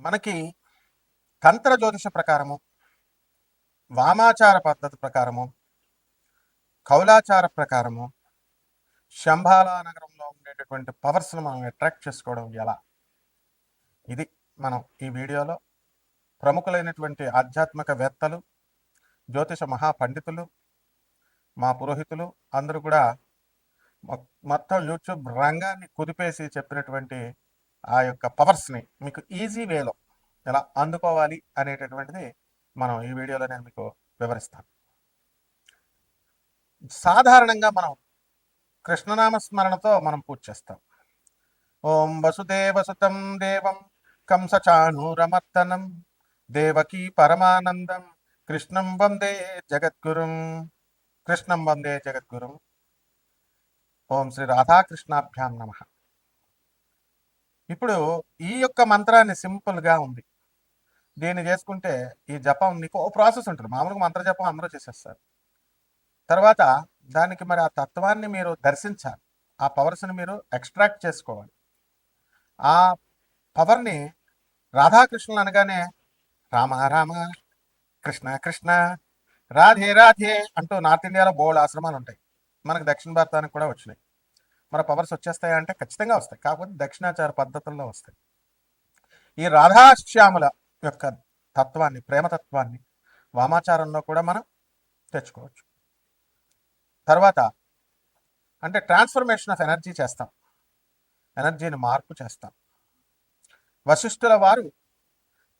మనకి తంత్ర జ్యోతిష ప్రకారము వామాచార పద్ధతి ప్రకారము కౌలాచార ప్రకారము శంభాలా నగరంలో ఉండేటటువంటి పవర్స్ను మనం అట్రాక్ట్ చేసుకోవడం ఎలా? ఇది మనం ఈ వీడియోలో ప్రముఖులైనటువంటి ఆధ్యాత్మిక వేత్తలు జ్యోతిష మహాపండితులు మా పురోహితులు అందరూ కూడా మొత్తం యూట్యూబ్ రంగాన్ని కుదిపేసి చెప్పినటువంటి ఆ యొక్క పవర్స్ని మీకు ఈజీ వేలో ఎలా అందుకోవాలి అనేటటువంటిది మనం ఈ వీడియోలో నేను మీకు వివరిస్తాను. సాధారణంగా మనం కృష్ణనామ స్మరణతో మనం పూజ చేస్తాం. ఓం వసుదేవసుతం దేవం కంసచాణూరమర్తనం దేవకీ పరమానందం కృష్ణం వందే జగద్గురుం కృష్ణం వందే జగద్గురుం. ఓం శ్రీ రాధాకృష్ణాభ్యాం నమ. ఇప్పుడు ఈ యొక్క మంత్రాన్ని సింపుల్గా ఉంది. దీన్ని చేసుకుంటే ఈ జపం నీకు ఓ ప్రాసెస్ ఉంటుంది. మామూలుగా మంత్ర జపం అందరూ చేసేస్తారు. తర్వాత దానికి మరి ఆ తత్వాన్ని మీరు దర్శించాలి. ఆ పవర్స్ని మీరు ఎక్స్ట్రాక్ట్ చేసుకోవాలి. ఆ పవర్ని రాధాకృష్ణులు అనగానే రామ రామ కృష్ణ కృష్ణ రాధే రాధే అంటూ నార్త్ ఇండియాలో బోల్డ్ ఆశ్రమాలు ఉంటాయి. మనకు దక్షిణ భారతానికి కూడా వచ్చినాయి. మన పవర్స్ వచ్చేస్తాయా అంటే ఖచ్చితంగా వస్తాయి. కాకపోతే దక్షిణాచార పద్ధతుల్లో వస్తాయి. ఈ రాధాశ్యాముల యొక్క తత్వాన్ని ప్రేమతత్వాన్ని వామాచారంలో కూడా మనం తెచ్చుకోవచ్చు. తర్వాత అంటే ట్రాన్స్ఫర్మేషన్ ఆఫ్ ఎనర్జీ చేస్తాం. ఎనర్జీని మార్పు చేస్తాం. వశిష్ఠుల వారు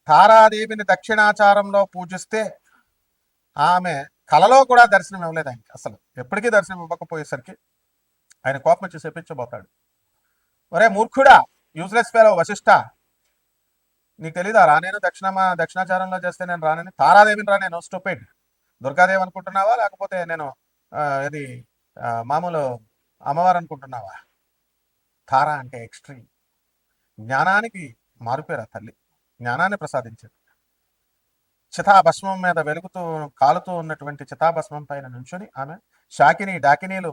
తారాదేవిని దక్షిణాచారంలో పూజిస్తే ఆమె కలలో కూడా దర్శనం ఇవ్వలేదు ఆయనకి. అసలు ఎప్పటికీ దర్శనం ఇవ్వకపోయేసరికి ఆయన కోపం వచ్చి చెప్పించబోతాడు. ఒరే మూర్ఖుడా యూజ్లెస్ ఫెలో వశిష్ఠ నీకు తెలీదా? రానేను దక్షిణమా దక్షిణాచారంలో చేస్తే నేను రానని. తారాదేవిని రానేను స్టూపిడ్ దుర్గాదేవి అనుకుంటున్నావా? లేకపోతే నేను ఇది మామూలు అమ్మవారు అనుకుంటున్నావా? తార అంటే ఎక్స్ట్రీమ్ జ్ఞానానికి మారుపేరా తల్లి. జ్ఞానాన్ని ప్రసాదించింది. చితాభస్మం మీద వెలుగుతూ కాలుతూ ఉన్నటువంటి చితాభస్మం పైన నుంచుని ఆమె షాకిని డాకినీలు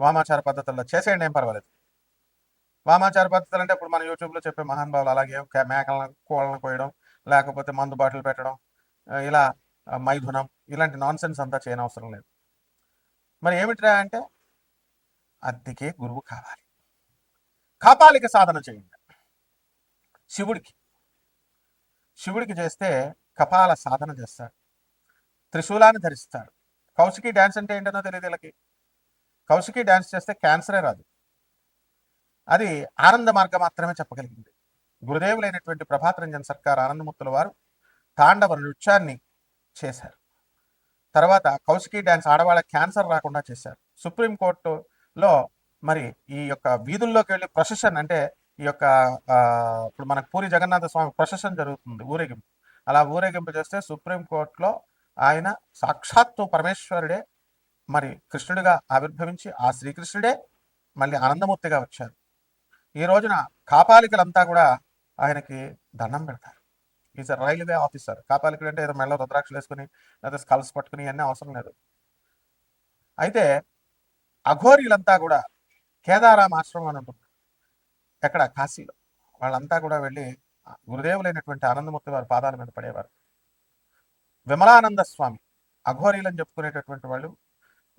వామాచార పద్ధతుల్లో చేసేయండి ఏం పర్వాలేదు. వామాచార పద్ధతులు అంటే ఇప్పుడు మన యూట్యూబ్లో చెప్పే మహానుభావులు అలాగే మేకలను కోళ్ళను కోయడం లేకపోతే మందు బాటిల్ పెట్టడం ఇలా మైథునం ఇలాంటి నాన్ సెన్స్ అంతా చేయనవసరం లేదు. మరి ఏమిట్రా అంటే అద్దెకే గురువు కావాలి. కాపాలిక సాధన చేయండి. శివుడికి. శివుడికి చేస్తే కపాల సాధన చేస్తాడు. త్రిశూలాన్ని ధరిస్తాడు. కౌశికి డ్యాన్స్ అంటే ఏంటనో తెలియదు వీళ్ళకి. కౌశికి డ్యాన్స్ చేస్తే క్యాన్సరే రాదు. అది ఆనంద మార్గం మాత్రమే చెప్పగలిగింది. గురుదేవులైనటువంటి ప్రభాత్ రంజన్ సర్కార్ ఆనందమూర్తుల వారు తాండవ నృత్యాన్ని చేశారు. తర్వాత కౌశికి డ్యాన్స్ ఆడవాళ్ళ క్యాన్సర్ రాకుండా చేశారు. సుప్రీంకోర్టులో మరి ఈ యొక్క వీధుల్లోకి వెళ్ళి ప్రొసెషన్ అంటే ఈ యొక్క ఇప్పుడు మనకు పూరి జగన్నాథ స్వామి ప్రొసెషన్ జరుగుతుంది ఊరేగింపు. అలా ఊరేగింపు చేస్తే సుప్రీంకోర్టులో ఆయన సాక్షాత్తు పరమేశ్వరుడే మరి కృష్ణుడిగా ఆవిర్భవించి ఆ శ్రీకృష్ణుడే మళ్ళీ ఆనందమూర్తిగా వచ్చారు. ఈ రోజున కాపాలికలంతా కూడా ఆయనకి దండం పెడతారు. ఈజ్ రైల్వే ఆఫీసర్ కాపాలికుడు అంటే ఏదో మెల్ల రుద్రాక్షలు వేసుకుని లేదా స్కల్స్ పట్టుకుని అన్నీ అవసరం లేదు. అయితే అఘోరీలంతా కూడా కేదారాం ఆశ్రమం అని ఉంటుంది ఎక్కడ? కాశీలో. వాళ్ళంతా కూడా వెళ్ళి గురుదేవులైనటువంటి ఆనందమూర్తి వారి పాదాల మీద పడేవారు. విమలానంద స్వామి అఘోరీలని చెప్పుకునేటటువంటి వాళ్ళు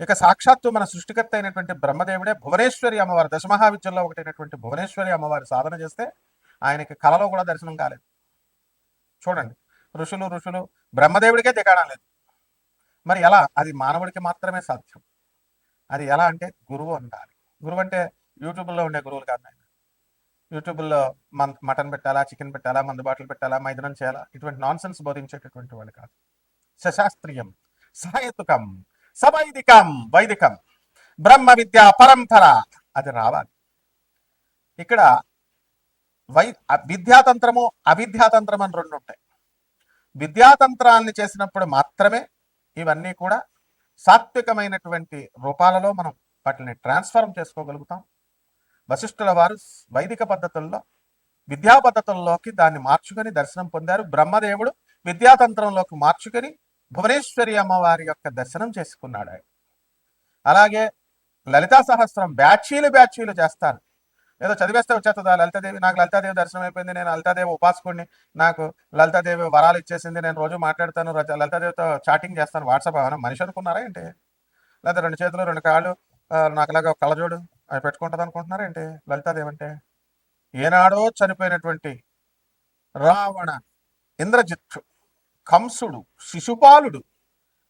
ఇక సాక్షాత్తు మన సృష్టికర్త అయినటువంటి బ్రహ్మదేవుడే భువనేశ్వరి అమ్మవారి దశమహావిద్యంలో ఒకటైనటువంటి భువనేశ్వరి అమ్మవారి సాధన చేస్తే ఆయనకి కలలో కూడా దర్శనం కాలేదు. చూడండి ఋషులు ఋషులు బ్రహ్మదేవుడికే దిగాడం లేదు. మరి ఎలా? అది మానవుడికి మాత్రమే సాధ్యం. అది ఎలా అంటే గురువు ఉండాలి. గురువు అంటే యూట్యూబ్లో ఉండే గురువులు కాదు ఆయన యూట్యూబ్లో మన్ మటన్ పెట్టాలా చికెన్ పెట్టాలా మందు బాటలు పెట్టాలా మైదనం చేయాలా? ఇటువంటి నాన్ సెన్స్ బోధించేటటువంటి వాళ్ళు కాదు. సశాస్త్రీయం సహేతుకం సవైదికం వైదికం. బ్రహ్మ విద్య పరంపర. అది రావాలి. ఇక్కడ వై విద్యాతంత్రము అవిద్యాతంత్రం అని రెండు ఉంటాయి. విద్యాతంత్రాన్ని చేసినప్పుడు మాత్రమే ఇవన్నీ కూడా సాత్వికమైనటువంటి రూపాలలో మనం వాటిని ట్రాన్స్ఫార్మ్ చేసుకోగలుగుతాం. వశిష్ఠుల వారు వైదిక పద్ధతుల్లో విద్యా పద్ధతుల్లోకి దాన్ని మార్చుకొని దర్శనం పొందారు. బ్రహ్మదేవుడు విద్యాతంత్రంలోకి మార్చుకొని భువనేశ్వరి అమ్మవారి యొక్క దర్శనం చేసుకున్నాడు ఆయన. అలాగే లలితా సహస్రం బ్యాచీలు బ్యాచీలు చేస్తారు. ఏదో చదివేస్తే వచ్చేస్తుందా లలితాదేవి నాకు లలితాదేవి దర్శనం అయిపోయింది నేను లలితాదేవి ఉపాసకుడిని నాకు లలితాదేవి వరాలు ఇచ్చేసింది నేను రోజు మాట్లాడతాను లలితాదేవితో చాటింగ్ చేస్తాను వాట్సాప్ ఏమైనా మనిషి అనుకున్నారా ఏంటి? లేదా రెండు చేతులు రెండు కాళ్ళు నాకు ఇలాగ ఒక కళ్ళజోడు అవి పెట్టుకుంటుంది అనుకుంటున్నారా ఏంటి? లలితాదేవి అంటే ఏనాడో చనిపోయినటువంటి రావణ ఇంద్రజిత్తు. కంసుడు శిశుపాలుడు.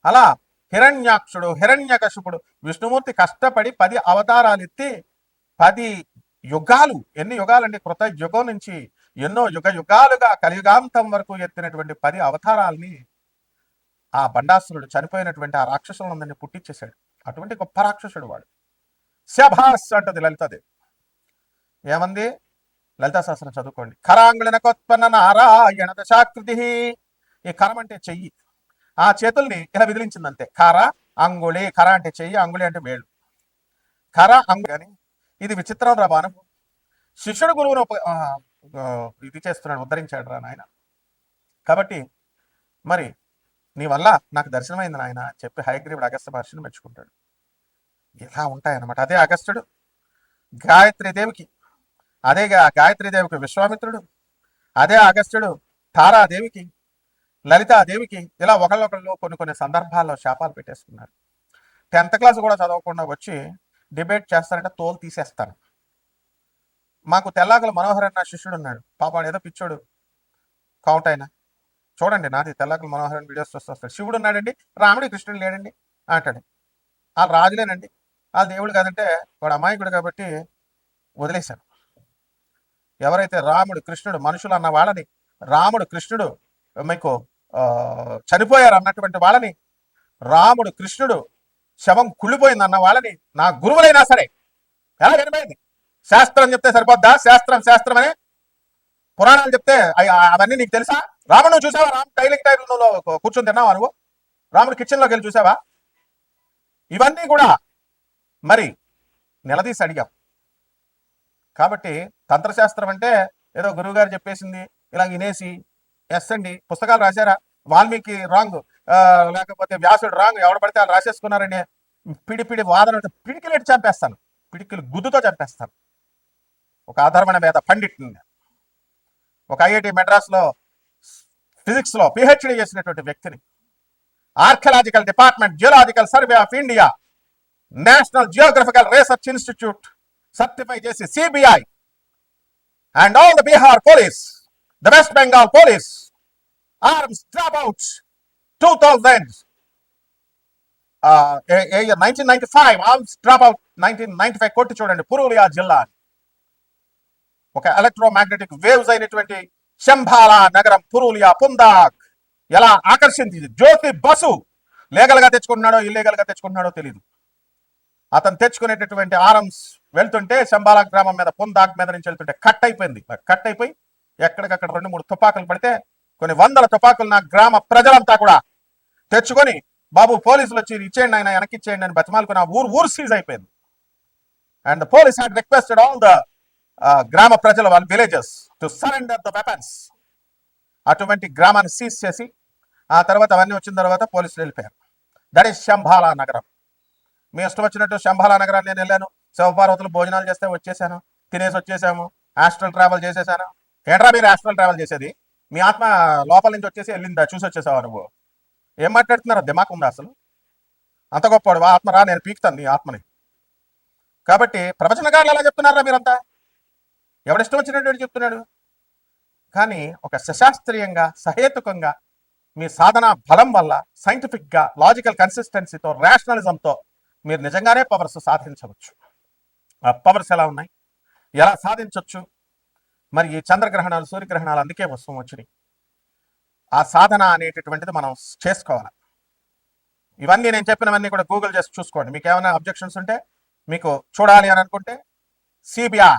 అలా హిరణ్యాక్షుడు హిరణ్యకశిపుడు విష్ణుమూర్తి కష్టపడి పది అవతారాలు ఎత్తి పది యుగాలు ఎన్ని యుగాలండి? కృత యుగం నుంచి ఎన్నో యుగ యుగాలుగా కలియుగాంతం వరకు ఎత్తినటువంటి పది అవతారాల్ని ఆ బండాసురుడు చనిపోయినటువంటి ఆ రాక్షసులందరినీ పుట్టించేశాడు అటువంటి గొప్ప రాక్షసుడు వాడు. శభాస్ అంటది లలితాదేవి ఏమంది? లలితా శాస్త్రం చదువుకోండి కరాంగుళనకోత్పన్న నారాయణ దశాకృతి ఈ కరం అంటే చెయ్యి. ఆ చేతుల్ని ఇలా విదిలించింది అంతే కర అంగుళి కర అంటే చెయ్యి అంగుళి అంటే వేళ్ళు కర అంగు అని ఇది విచిత్రం రా బాణం శిష్యుడు గురువును ఇది చేస్తున్నాడు ఉద్ధరించాడు రా నాయన. కాబట్టి మరి నీ వల్ల నాకు దర్శనమైంది నాయన అని చెప్పి హయగ్రీవుడు అగస్త మహర్షిని మెచ్చుకుంటాడు. ఇలా ఉంటాయన్నమాట. అదే అగస్త్యుడు గాయత్రి దేవికి అదే గా- గాయత్రి దేవికి విశ్వామిత్రుడు అదే అగస్త్యుడు తారాదేవికి లలితాదేవికి ఇలా ఒకళ్ళొకళ్ళు కొన్ని కొన్ని సందర్భాల్లో శాపాలు పెట్టేసుకున్నారు. టెన్త్ క్లాస్ కూడా చదవకుండా వచ్చి డిబేట్ చేస్తారంటే తోలు తీసేస్తారు. మాకు తెల్లాకల మనోహర్ అన్న శిష్యుడు ఉన్నాడు. పాపాడు ఏదో పిచ్చోడు. కౌంట్ అయినా. చూడండి నాది తెల్లాకల మనోహర్ అని వీడియోస్ వస్తారు శివుడు ఉన్నాడండి. రాముడి కృష్ణుడు లేడండి అంటాడు. ఆ రాజులేనండి. ఆ దేవుడు కాదంటే వాడు అమాయకుడు కాబట్టి వదిలేశాను ఎవరైతే రాముడు కృష్ణుడు మనుషులు అన్న వాళ్ళని రాముడు కృష్ణుడు మీకు చనిపోయారు అన్నటువంటి వాళ్ళని రాముడు కృష్ణుడు శవం కుళ్ళిపోయింది అన్న వాళ్ళని నా గురువులైనా సరే ఎలా వినమైంది శాస్త్రం చెప్తే సరిపోద్దా? శాస్త్రం శాస్త్రం అని పురాణాలు చెప్తే అవన్నీ నీకు తెలుసా? రాముడు నువ్వు చూసావా? రామ్ టైలింగ్ టైంలో కూర్చొని తిన్నావా నువ్వు? రాముడు కిచెన్లోకి వెళ్ళి చూసావా? ఇవన్నీ కూడా మరి నిలదీసి అడిగాం. కాబట్టి తంత్రశాస్త్రం అంటే ఏదో గురువుగారు చెప్పేసింది ఇలా వినేసి ఎస్ అండి పుస్తకాలు రాశారా? వాల్మీకి రాంగ్ లేకపోతే వ్యాసుడు రాంగ్ ఎవడు పడితే వాళ్ళు రాసేసుకున్నారని పిడిపిడి వాదన ఉంటే పిడికిలేటి చంపేస్తాను. పిడికిలు గుద్దుతో చంపేస్తాను. ఒక ఆధారమైన మీద పండిట్ని ఒక ఐఐటి మెడ్రాస్లో ఫిజిక్స్లో పిహెచ్డి చేసినటువంటి వ్యక్తిని. Archaeological department geological survey of India national geographical research institute certify చేసి CBI and all the Bihar police the west Bengal police arms drop out two thousand nineteen ninety five arms drop out nineteen ninety five కొట్టి చూడండి. పురూలియా జిల్లా. ఒక electromagnetic waves అయినటువంటి శంభాలా నగరం పురూలియా పుందాక్. ఎలా ఆకర్షించింది జ్యోతి bus. లీగల్గా తెచ్చుకున్నాడో ఇల్లీగల్గా తెచ్చుకున్నాడో తెలియదు అతను తెచ్చుకునేటటువంటి ఆర్మ్స్ వెళ్తుంటే శంబాలా గ్రామం మీద పుందాక్ మీద నుంచి వెళ్తుంటే కట్ అయిపోయింది. కట్ అయిపోయి ఎక్కడికక్కడ రెండు మూడు తుపాకులు పడితే కొన్ని వందల తుపాకులు నా గ్రామ ప్రజలంతా కూడా తెచ్చుకొని బాబు పోలీసులు వచ్చి ఇచ్చేయండి ఆయన వెనక్కి ఇచ్చేయండి అని బతిమాలకు నా ఊరు ఊరు సీజ్ అయిపోయింది. And the police had requested all the గ్రామ ప్రజల వాళ్ళ villages to surrender the weapons అటువంటి గ్రామాన్ని సీజ్ చేసి ఆ తర్వాత అవన్నీ వచ్చిన తర్వాత పోలీసులు వెళ్ళిపోయారు. దట్ ఈస్ శంభాలా నగరం. మీ ఇష్టం వచ్చినట్టు శంభాలా నగరాన్ని నేను వెళ్ళాను. శివపార్వతులు భోజనాలు చేస్తే వచ్చేసాను. తినేసి వచ్చేసాము. ఆస్ట్రల్ ట్రావెల్ చేసేసాను. ఏంట్రా మీరు హాస్టల్ ట్రావెల్ చేసేది? మీ ఆత్మ లోపల నుంచి వచ్చేసి వెళ్ళిందా? చూసి వచ్చేసావా నువ్వు? ఏం మాట్లాడుతున్నారా దిమాక్ ఉందా అసలు? అంత గొప్పవాడు ఆత్మ రా నేను పీకుతాను నీ ఆత్మని. కాబట్టి ప్రవచనకారులు ఎలా చెప్తున్నారా మీరంతా? ఎవడిష్టం వచ్చినటువంటి చెప్తున్నాడు? కానీ ఒక సశాస్త్రీయంగా సహేతుకంగా మీ సాధన బలం వల్ల సైంటిఫిక్గా లాజికల్ కన్సిస్టెన్సీతో రేషనలిజంతో మీరు నిజంగానే పవర్స్ సాధించవచ్చు. ఆ పవర్స్ ఎలా ఉన్నాయి? ఎలా సాధించవచ్చు మరి ఈ చంద్రగ్రహణాలు సూర్యగ్రహణాలు అందుకే వస్తూ వచ్చినాయి. ఆ సాధన అనేటటువంటిది మనం చేసుకోవాలి. ఇవన్నీ నేను చెప్పినవన్నీ కూడా గూగుల్ చేసి చూసుకోండి. మీకు ఏమైనా అబ్జెక్షన్స్ ఉంటే మీకు చూడాలి అని అనుకుంటే సిబిఐ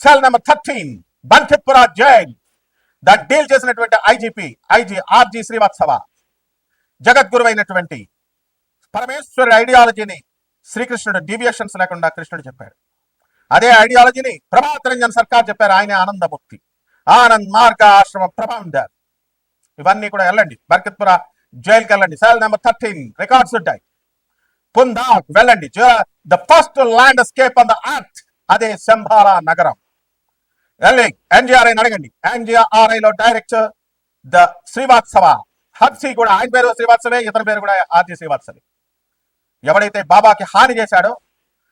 సెల్ నెంబర్ థర్టీన్ బంకిత్పుర జైల్ దట్ డీల్ చేసినటువంటి ఐజీపీ ఐజీ ఆర్జీ శ్రీవాత్సవ జగద్గురు అయినటువంటి పరమేశ్వరుడి ఐడియాలజీని శ్రీకృష్ణుడు డీవియేషన్స్ లేకుండా కృష్ణుడు చెప్పాడు. అదే ఐడియాలజీని ప్రభాత్ రంజన్ సర్కార్ చెప్పారు ఆయన ఆనందమూర్తి. ఆనంద్ మార్గ ఆశ్రమ ప్రభాండర్ ఇవన్నీ కూడా వెళ్ళండి. బర్కత్పుర జైలుకి వెళ్ళండి. సెల్ నెంబర్ థర్టీన్ రికార్డ్స్ ఉంటాయి. పుందాక్ వెళ్ళండి. The first landscape on the earth. అదే శంభాల నగరం. వెళ్ళి ఎన్జిఆర్ఐ అడగండి. ఎన్జిఆర్ఐలో డైరెక్టర్ ద శ్రీవాత్సవ హబ్సి కూడా ఆయన పేరు శ్రీవాత్సవే ఇతని పేరు కూడా ఆర్జీ శ్రీవాత్సవే ఎవడైతే బాబాకి హాని చేశాడో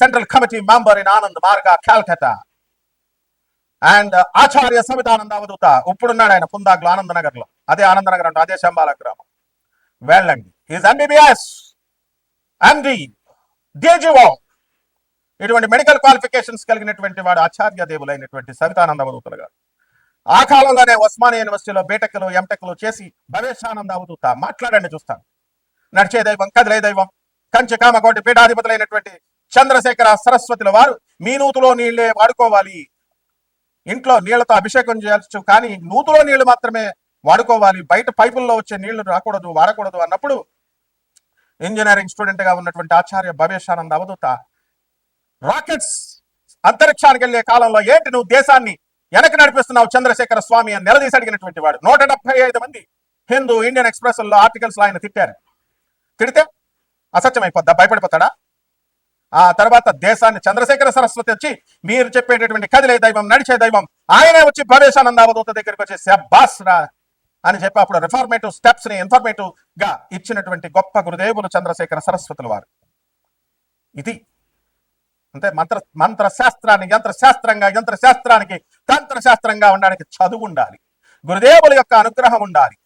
central committee member in Anand Marga Calcutta and ఆచార్య సమితానంద అవధూత ఇప్పుడున్నాడు ఆయన పుందాగ్లో ఆనందనగర్లో అదే ఆనందనగర్ అంటే అదే శంబాల గ్రామం. వెళ్ళండి. ఈజ్ ఎంబీబీఎస్ ఎండి డిజిఓ ఇటువంటి మెడికల్ క్వాలిఫికేషన్స్ కలిగినటువంటి వాడు ఆచార్య దేవులైనటువంటి సవితానంద అవధూతలు గారు. ఆ కాలంలోనే ఉస్మానియా యూనివర్సిటీలో బీటెక్లు ఎంటెక్లు చేసి భవేశానంద అవధూత మాట్లాడండి చూస్తాను. నడిచే దైవం కదిలే దైవం కంచి కామకోటి పీఠాధిపతులైనటువంటి చంద్రశేఖర సరస్వతుల వారు మీ నూతులో నీళ్ళే వాడుకోవాలి. ఇంట్లో నీళ్ళతో అభిషేకం చేయవచ్చు కానీ నూతులో నీళ్ళు మాత్రమే వాడుకోవాలి. బయట పైపుల్లో వచ్చే నీళ్ళు రాకూడదు వాడకూడదు అన్నప్పుడు ఇంజనీరింగ్ స్టూడెంట్గా ఉన్నటువంటి ఆచార్య భవేశానంద అవధూత రాకెట్స్ అంతరిక్షానికి వెళ్ళే కాలంలో ఏంటి నువ్వు దేశాన్ని వెనక్కి నడిపిస్తున్నావు చంద్రశేఖర స్వామి అని నిలదీసి అడిగినటువంటి వాడు. నూట డెబ్బై ఐదు మంది హిందూ ఇండియన్ ఎక్స్ప్రెస్లో ఆర్టికల్స్లో ఆయన తిట్టారు. తిడితే అసత్యం అయిపోద్దా? భయపడిపోతాడా? ఆ తర్వాత దేశాన్ని చంద్రశేఖర సరస్వతి వచ్చి మీరు చెప్పేటటువంటి కదిలే దైవం నడిచే దైవం ఆయనే వచ్చి ప్రవేశానంద అవధూత దగ్గరికి వచ్చి శబ్బాస్ రా అని చెప్పి అప్పుడు రిఫార్మేటివ్ స్టెప్స్ని ఇన్ఫర్మేటివ్గా ఇచ్చినటువంటి గొప్ప గురుదేవులు చంద్రశేఖర సరస్వతుల వారు. ఇది అంటే మంత్ర మంత్ర శాస్త్రానికి యంత్ర శాస్త్రంగా యంత్ర శాస్త్రానికి తంత్ర శాస్త్రంగా ఉండడానికి చదువు ఉండాలి. గురుదేవుల యొక్క అనుగ్రహం ఉండాలి.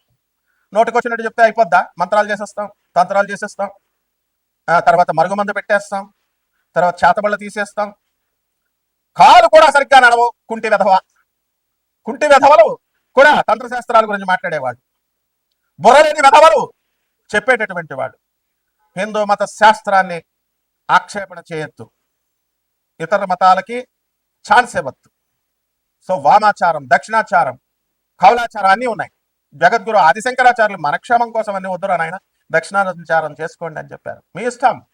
నోటికొచ్చినట్టు చెప్తే అయిపోద్దా? మంత్రాలు చేసేస్తాం తంత్రాలు చేసేస్తాం. ఆ తర్వాత మరుగుమందు పెట్టేస్తాం. తర్వాత చేతబళ్ళ తీసేస్తాం. కాలు కూడా సరిగ్గా నడవు కుంటి వెధవ. కుంటి వెధవలు కూడా తంత్రశాస్త్రాల గురించి మాట్లాడేవాడు బుర్రలేని వెధవలు చెప్పేటటువంటి వాడు హిందూ మత శాస్త్రాన్ని ఆక్షేపణ చేయొద్దు. ఇతర మతాలకి ఛాన్స్ ఇవ్వద్దు. సో వామాచారం దక్షిణాచారం కౌలాచారం అన్నీ ఉన్నాయి. జగద్గురు ఆదిశంకరాచార్యులు మనక్షేమం కోసం అన్ని వద్దురా నాయన దక్షిణాచారం చేసుకోండి అని చెప్పారు. మీ ఇష్టం.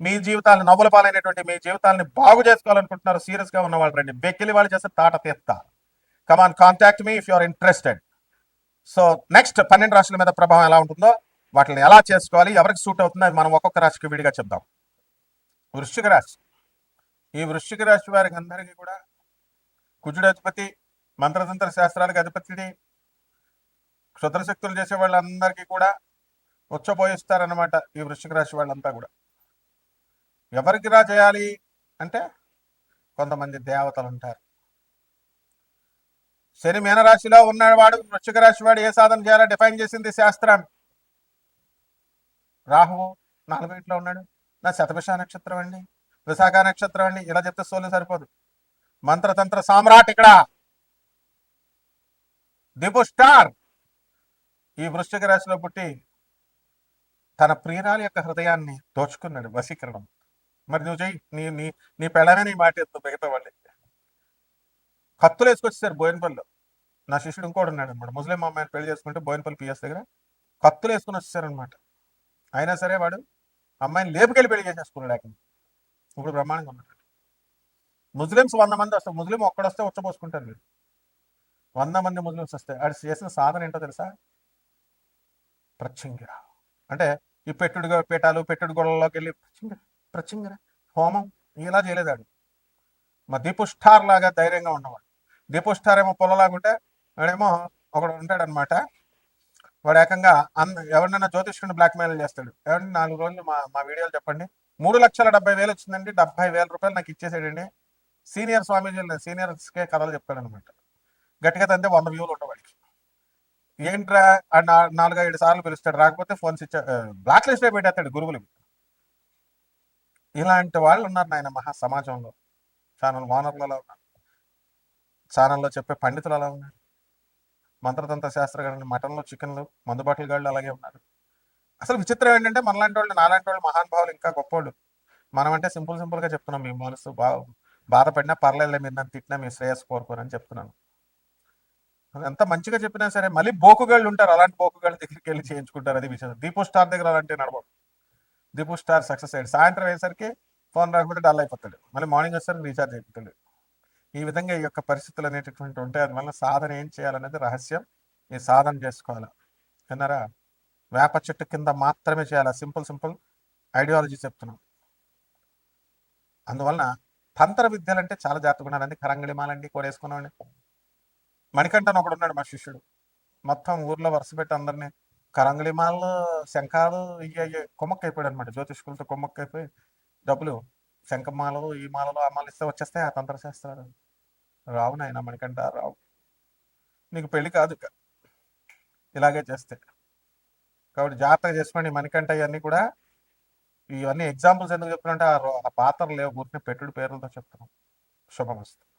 మీ జీవితాలను నవ్వుల పాలైనటువంటి మీ జీవితాలని బాగు చేసుకోవాలనుకుంటున్నారు సీరియస్గా ఉన్న వాళ్ళు రండి. బెక్కిలి వాళ్ళు చేస్తే తాట తీస్తా come on contact me if you are interested so next పన్నెండు రాశుల మీద ప్రభావం ఎలా ఉంటుందో వాటిని ఎలా చేసుకోవాలి ఎవరికి సూట్ అవుతుందో అది మనం ఒక్కొక్క రాశికి విడిగా చెప్దాం. వృశ్చిక రాశి. ఈ వృశ్చిక రాశి వారికి అందరికీ కూడా కుజుడు అధిపతి మంత్రతంత్ర శాస్త్రాలకు అధిపతిని క్షుద్రశక్తులు చేసే వాళ్ళందరికీ కూడా ఉచ్చపోయిస్తారన్నమాట ఈ వృశ్చిక రాశి వాళ్ళంతా కూడా. ఎవరికి రా చేయాలి అంటే కొంతమంది దేవతలు ఉంటారు. శని మీనరాశిలో ఉన్నవాడు వృశ్చిక రాశి వాడు ఏ సాధన చేయాలో డిఫైన్ చేసింది శాస్త్రం. రాహువు నాలుగో ఇంట్లో ఉన్నాడు. నా శతభిష నక్షత్రం అండి విశాఖ నక్షత్రం అండి ఇలా చెప్తే సోలు సరిపోదు. మంత్రతంత్ర సామ్రాట్ ఇక్కడ. దిపు స్టార్. ఈ వృశ్చిక రాశిలో పుట్టి తన ప్రియురాలి యొక్క హృదయాన్ని దోచుకున్నాడు వశీకరణం. మరి నువ్వు చెయ్యి. నీ నీ నీ పెళ్ళనే నీ మాట ఎత్తు మిగతా వాళ్ళే. కత్తులు వేసుకొచ్చేసారు బోయినపల్లిలో. నా శిష్యుడు ఇంకోటి ఉన్నాడు అనమాట ముస్లిం అమ్మాయిని పెళ్ళి చేసుకుంటే బోయినపల్లి పిఎస్ దగ్గర కత్తులు వేసుకుని వచ్చేసారనమాట అయినా సరే వాడు అమ్మాయిని లేపుకెళ్ళి పెళ్ళి చేసేసుకున్నాడు ఏకంగా. ఇప్పుడు బ్రహ్మాండంగా ఉన్నాడు. ముస్లిమ్స్ వంద మంది వస్తారు ముస్లిం ఒక్కడొస్తే ఉచ్చపోసుకుంటారు వీడు. వంద మంది ముస్లిమ్స్ వస్తే ఆడు చేసిన సాధన ఏంటో తెలుసా? ప్రత్యంగిర అంటే ఈ పెట్టుడు పీఠాలు పెట్టుడు గొడవలోకి వెళ్ళి ప్రత్యంగిర ప్రత్యంగిర హోమం ఇలా చేయలేదాడు మా దీపు స్టార్ లాగా ధైర్యంగా ఉన్నవాడు. దీపు స్టార్ ఏమో పొలలాగా ఉంటే వాడేమో ఒకడు ఉంటాడనమాట వాడు ఏకంగా అన్న ఎవరినైనా జ్యోతిష్కుని బ్లాక్మెయిల్ చేస్తాడు. ఎవరిని నాలుగు రోజులు మా మా వీడియోలు చెప్పండి. మూడు లక్షల డెబ్బై వేలు వచ్చిందండి. డెబ్బై వేల రూపాయలు నాకు ఇచ్చేసాడండి. సీనియర్ స్వామీజీలు సీనియర్స్కే కథలు చెప్తాడనమాట గట్టిగా తంతే వంద వ్యూలు ఉండవాడికి ఏంట్రా నాలుగైదు సార్లు పిలుస్తాడు. రాకపోతే ఫోన్స్ ఇచ్చా బ్లాక్ లిస్ట్లో పెట్టేస్తాడు గురువులు ఇలాంటి వాళ్ళు ఉన్నారు నాయన మహా సమాజంలో ఛానల్ ఓనర్లు అలా ఉన్నారు. ఛానల్లో చెప్పే పండితులు అలా ఉన్నారు. మంత్రతంత్ర శాస్త్రగాళ్ళు మటన్లు చికెన్లు మందుబాటుల గాళ్ళు అలాగే ఉన్నారు. అసలు విచిత్రం ఏంటంటే మనలాంటి వాళ్ళు నాలాంటి వాళ్ళు మహానుభావులు ఇంకా గొప్పోళ్ళు. మనం అంటే సింపుల్ సింపుల్గా చెప్తున్నాం మీ మనసు బా బాధపడినా పర్లేదులే మీరు నన్ను తిట్టినా మీ శ్రేయస్ కోరుకోరని చెప్తున్నాను. ఎంత మంచిగా చెప్పినా సరే మళ్ళీ బోకుగాళ్ళు ఉంటారు. అలాంటి బోకుగాళ్ళ దగ్గరికి వెళ్ళి చేయించుకుంటారు అది విషయం. దీపో స్టార్ దగ్గర అలాంటి నడవదు దీపు స్టార్ సక్సెస్ అయ్యాడు. సాయంత్రం అయ్యేసరికి ఫోన్ రాకపోతే డల్ అయిపోతాడు. మళ్ళీ మార్నింగ్ వచ్చేసరికి రీఛార్జ్ అయిపోతాడు. ఈ విధంగా ఈ యొక్క పరిస్థితులు అనేటటువంటి ఉంటాయి. అందువల్ల సాధన ఏం చేయాలనేది రహస్యం. ఈ సాధన చేసుకోవాలి. విన్నారా? వేప చెట్టు కింద మాత్రమే చేయాలి? సింపుల్ సింపుల్ ఐడియాలజీ చెప్తున్నాం. అందువలన తంత్ర విద్యలు అంటే చాలా జాగ్రత్తగా ఉన్నారండి కరంగళిమాలండి మాలండి కోరేసుకున్నామండి మణికంఠన్ ఒకడు ఉన్నాడు మా శిష్యుడు. మొత్తం ఊర్లో వరుస పెట్టి అందరినీ కరంగళిమాల శంఖాలు ఇవి కొమ్మక్క కొమ్మక్కైపోయాడు అనమాట జ్యోతిష్కులతో కొమ్మక్కైపోయి డబ్బులు శంఖమాలలు ఈ మాలలు ఆ మాలలు ఇస్తే వచ్చేస్తాయి ఆ తంత్ర రావు నాయన మణికంఠ రావు. నీకు పెళ్ళి కాదు ఇలాగే చేస్తే. కాబట్టి జాగ్రత్తగా చేసుకోండి ఈ మణికంఠ ఇవన్నీ కూడా. ఇవన్నీ ఎగ్జాంపుల్స్ ఎందుకు చెప్తున్నా అంటే ఆ రో- ఆ పాత్రలు లేవు గుర్తుని పెట్టుడు పేర్లతో చెప్తున్నాం. శుభమస్తు.